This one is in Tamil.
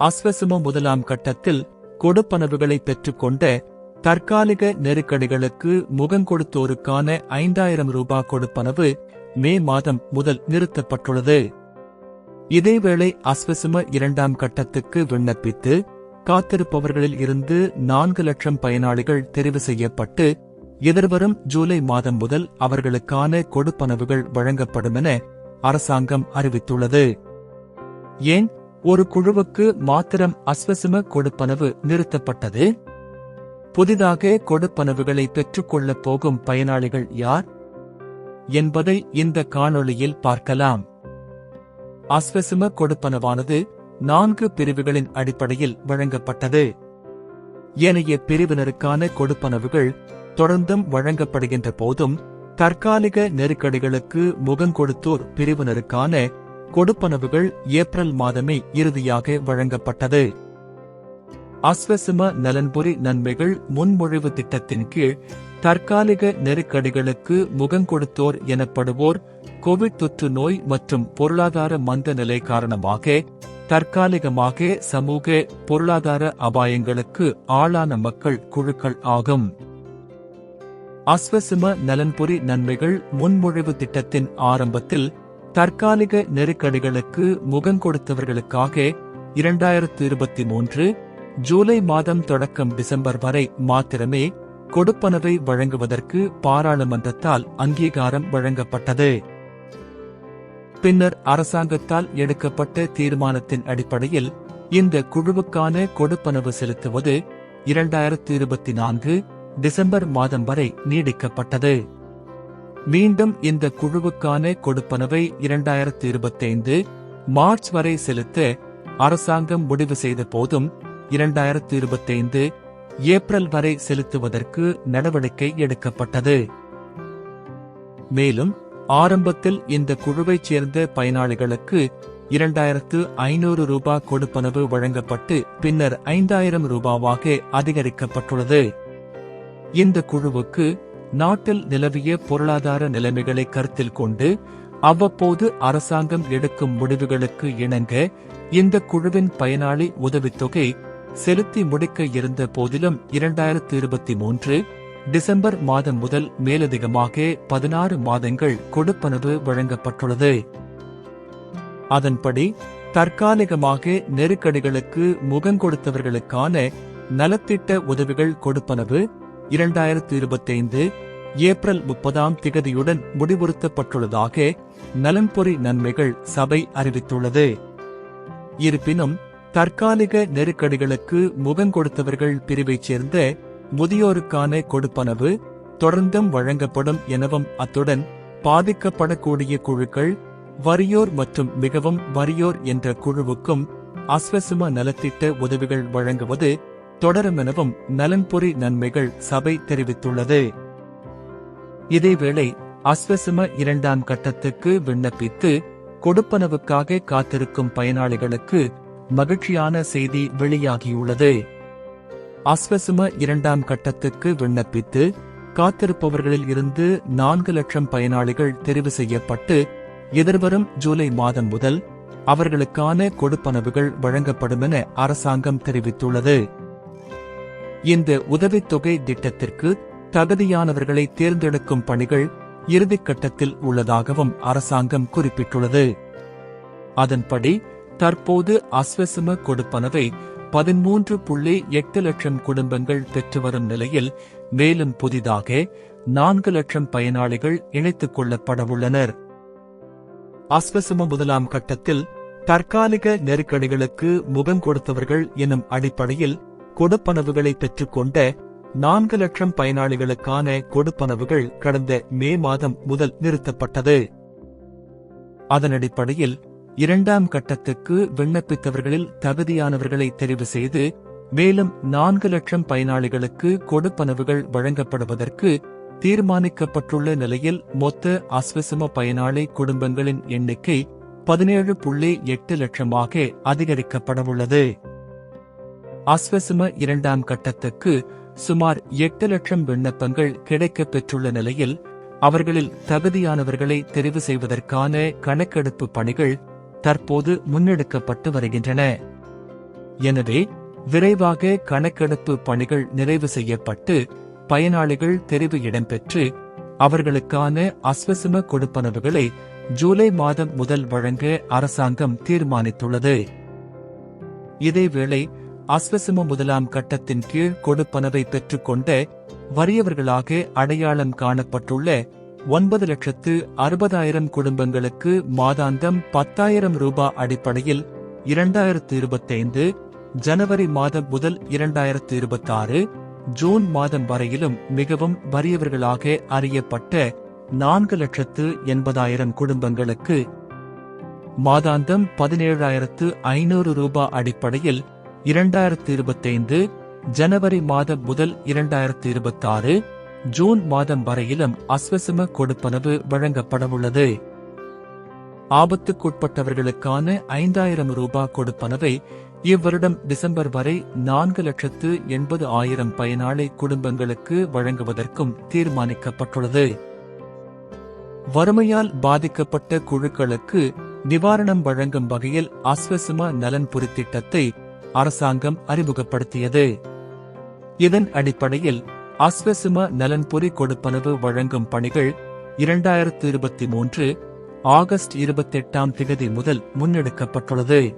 அஸ்வசும முதலாம் கட்டத்தில் கொடுப்பனவுகளை பெற்றுக்கொண்ட தற்காலிக நெருக்கடிகளுக்கு முகங்கொடுத்தோருக்கான ஐந்தாயிரம் ரூபாய் கொடுப்பனவு மே மாதம் முதல் நிறுத்தப்பட்டுள்ளது. இதேவேளை அஸ்வசும இரண்டாம் கட்டத்துக்கு விண்ணப்பித்து காத்திருப்பவர்களில் இருந்து நான்கு லட்சம் பயனாளிகள் தெரிவு செய்யப்பட்டு எதிர்வரும் ஜூலை மாதம் முதல் அவர்களுக்கான கொடுப்பனவுகள் வழங்கப்படும் என அரசாங்கம் அறிவித்துள்ளது. ஏன்? ஒரு குழுவுக்கு மாத்திரம் அஸ்வசும கொடுப்பனவு நிறுத்தப்பட்டது. புதிதாக கொடுப்பனவுகளை பெற்றுக்கொள்ளப் போகும் பயனாளிகள் யார்? என்பதை இந்த காணொளியில் பார்க்கலாம். அஸ்வசும கொடுப்பனவானது நான்கு பிரிவுகளின் அடிப்படையில் வழங்கப்பட்டது. ஏனைய பிரிவினருக்கான கொடுப்பனவுகள் தொடர்ந்தும் வழங்கப்படுகின்ற போதும் தற்காலிக நெருக்கடிகளுக்கு முகங்கொடுத்தோர் பிரிவினருக்கான கொடுப்பனவுகள் ஏப்ரல் மாதமே இறுதியாக வழங்கப்பட்டது. அஸ்வசும நலன்புரி நன்மைகள் முன்மொழிவு திட்டத்தின் கீழ் தற்காலிக நெருக்கடிகளுக்கு முகங்கொடுத்தோர் எனப்படுவோர் கோவிட் தொற்று நோய் மற்றும் பொருளாதார மந்த நிலை காரணமாக தற்காலிகமாக சமூக பொருளாதார அபாயங்களுக்கு ஆளான மக்கள் குழுக்கள் ஆகும். அஸ்வசும நலன்புரி நன்மைகள் முன்மொழிவு திட்டத்தின் ஆரம்பத்தில் தற்காலிக நெருக்கடிகளுக்கு முகங்கொடுத்தவர்களுக்காக இரண்டாயிரத்து இருபத்தி மூன்று ஜூலை மாதம் தொடக்கம் டிசம்பர் வரை மாத்திரமே கொடுப்பனவை வழங்குவதற்கு பாராளுமன்றத்தால் அங்கீகாரம் வழங்கப்பட்டது. பின்னர் அரசாங்கத்தால் எடுக்கப்பட்ட தீர்மானத்தின் அடிப்படையில் இந்த குழுவுக்கான கொடுப்பனவு செலுத்துவது இரண்டாயிரத்து இருபத்தி நான்கு டிசம்பர் மாதம் வரை நீடிக்கப்பட்டது. மீண்டும் இந்த குழுவுக்கான கொடுப்பனவை இரண்டாயிரத்தி இருபத்தைந்து மார்ச் வரை செலுத்த அரசாங்கம் முடிவு செய்த போதும் இரண்டாயிரத்தி இருபத்தைந்து ஏப்ரல் வரை செலுத்துவதற்கு நடவடிக்கை எடுக்கப்பட்டது. மேலும் ஆரம்பத்தில் இந்த குழுவைச் சேர்ந்த பயனாளிகளுக்கு இரண்டாயிரத்து ஐநூறு ரூபாய் கொடுப்பனவு வழங்கப்பட்டு பின்னர் ஐந்தாயிரம் ரூபாவாக அதிகரிக்கப்பட்டுள்ளது. இந்த குழுவுக்கு நாட்டில் நிலவிய பொருளாதார நிலைமைகளை கருத்தில் கொண்டு அவ்வப்போது அரசாங்கம் எடுக்கும் முடிவுகளுக்கு இணங்க இந்த குழுவின் பயனாளி உதவித்தொகை செலுத்தி முடிக்க இருந்த போதிலும் இரண்டாயிரத்தி இருபத்தி மூன்று டிசம்பர் மாதம் முதல் மேலதிகமாக பதினாறு மாதங்கள் கொடுப்பனவு வழங்கப்பட்டுள்ளது. அதன்படி தற்காலிகமாக நெருக்கடிகளுக்கு முகங்கொடுத்தவர்களுக்கான நலத்திட்ட உதவிகள் கொடுப்பனவு இரண்டாயிரத்து இருபத்தைந்து ஏப்ரல் முப்பதாம் திகதியுடன் முடிவுறுத்தப்பட்டுள்ளதாக நலன்பொறி நன்மைகள் சபை அறிவித்துள்ளது. இருப்பினும் தற்காலிக நெருக்கடிகளுக்கு முகங்கொடுத்தவர்கள் பிரிவைச் சேர்ந்த முதியோருக்கான கொடுப்பனவு தொடர்ந்தும் வழங்கப்படும் எனவும் அத்துடன் பாதிக்கப்படக்கூடிய குழுக்கள் வறியோர் மற்றும் மிகவும் வறியோர் என்ற குழுவுக்கும் அஸ்வசும நலத்திட்ட உதவிகள் வழங்குவது தொடரும் எனவும் நலன்பொறி நன்மைகள் சபை தெரிவித்துள்ளது. இதேவேளை அஸ்வசும இரண்டாம் கட்டத்துக்கு விண்ணப்பித்து கொடுப்பனவுக்காக காத்திருக்கும் பயனாளிகளுக்கு மகிழ்ச்சியான செய்தி வெளியாகியுள்ளது. அஸ்வசிம இரண்டாம் கட்டத்துக்கு விண்ணப்பித்து காத்திருப்பவர்களில் இருந்து நான்கு லட்சம் பயனாளிகள் தெரிவு செய்யப்பட்டு எதிர்வரும் ஜூலை மாதம் முதல் அவர்களுக்கான கொடுப்பனவுகள் வழங்கப்படும் என அரசாங்கம் தெரிவித்துள்ளது. இந்த உதவித்தொகை திட்டத்திற்கு தகுதியானவர்களை தேர்ந்தெடுக்கும் பணிகள் இறுதிக்கட்டத்தில் உள்ளதாகவும் அரசாங்கம் குறிப்பிட்டுள்ளது. அதன்படி தற்போது அஸ்வசும கொடுப்பனவை பதிமூன்று புள்ளி எட்டு லட்சம் குடும்பங்கள் பெற்று வரும் நிலையில் மேலும் புதிதாக நான்கு லட்சம் பயனாளிகள் இணைத்துக் கொள்ளப்படவுள்ளனர். அஸ்வசும முதலாம் கட்டத்தில் தற்காலிக நெருக்கடிகளுக்கு முகம் கொடுத்தவர்கள் எனும் அடிப்படையில் கொடுப்பனவுகளை பெற்றுக்கொண்ட நான்கு லட்சம் பயனாளிகளுக்கான கொடுப்பனவுகள் கடந்த மே மாதம் முதல் நிறுத்தப்பட்டது. அதன் அடிப்படையில் இரண்டாம் கட்டத்துக்கு விண்ணப்பித்தவர்களில் தகுதியானவர்களை தெரிவு செய்து மேலும் நான்கு லட்சம் பயனாளிகளுக்கு கொடுப்பனவுகள் வழங்கப்படுவதற்கு தீர்மானிக்கப்பட்டுள்ள நிலையில் மொத்த அஸ்வசம பயனாளி குடும்பங்களின் எண்ணிக்கை பதினேழு புள்ளி எட்டு லட்சமாக அதிகரிக்கப்படவுள்ளது. அஸ்வசம இரண்டாம் கட்டத்துக்கு சுமார் எட்டு லட்சம் விண்ணப்பங்கள் கிடைக்கப் பெற்றுள்ள நிலையில் அவர்களில் தகுதியானவர்களை தெரிவு செய்வதற்கான கணக்கெடுப்பு பணிகள் தற்போது முன்னெடுக்கப்பட்டு வருகின்றன. எனவே விரைவாக கணக்கெடுப்பு பணிகள் நிறைவு செய்யப்பட்டு பயனாளிகள் தெரிவு இடம்பெற்று அவர்களுக்கான அஸ்வசம கொடுப்பனவுகளை ஜூலை மாதம் முதல் வழங்க அரசாங்கம் தீர்மானித்துள்ளது. இதேவேளை அஸ்வசம முதலாம் கட்டத்தின் கீழ் கொடுப்பனவை பெற்றுக்கொண்ட வறியவர்களாக அடையாளம் காணப்பட்டுள்ள ஒன்பது லட்சத்து அறுபதாயிரம் குடும்பங்களுக்கு மாதாந்தம் பத்தாயிரம் ரூபாய் அடிப்படையில் இரண்டாயிரத்து இருபத்தைந்து ஜனவரி மாதம் முதல் இரண்டாயிரத்து இருபத்தாறு ஜூன் மாதம் வரையிலும் மிகவும் வறியவர்களாக அறியப்பட்ட நான்கு லட்சத்து எண்பதாயிரம் குடும்பங்களுக்கு மாதாந்தம் பதினேழாயிரத்து ஐநூறு ரூபாய் அடிப்படையில் இரண்டாயிரத்து இருபத்தைந்து ஜனவரி மாதம் முதல் இரண்டாயிரத்து இருபத்தாறு ஜூன் மாதம் வரையிலும் அஸ்வசம கொடுப்பனவு வழங்கப்படவுள்ளது. ஆபத்துக்குட்பட்டவர்களுக்கான ஐந்தாயிரம் ரூபாய் கொடுப்பனவை இவ்வருடம் டிசம்பர் வரை நான்கு லட்சத்து எண்பது ஆயிரம் பயனாளி குடும்பங்களுக்கு வழங்குவதற்கும் தீர்மானிக்கப்பட்டுள்ளது. வறுமையால் பாதிக்கப்பட்ட குழுக்களுக்கு நிவாரணம் வழங்கும் வகையில் அஸ்வசுமா நலன் திட்டத்தை அரசாங்கம் அறிமுகப்படுத்தியது. இதன் அடிப்படையில் அஸ்வசும நலன்புரி கொடுப்பனவு வழங்கும் பணிகள் இரண்டாயிரத்து இருபத்தி மூன்று ஆகஸ்ட் இருபத்தெட்டாம் திகதி முதல் முன்னெடுக்கப்பட்டுள்ளது.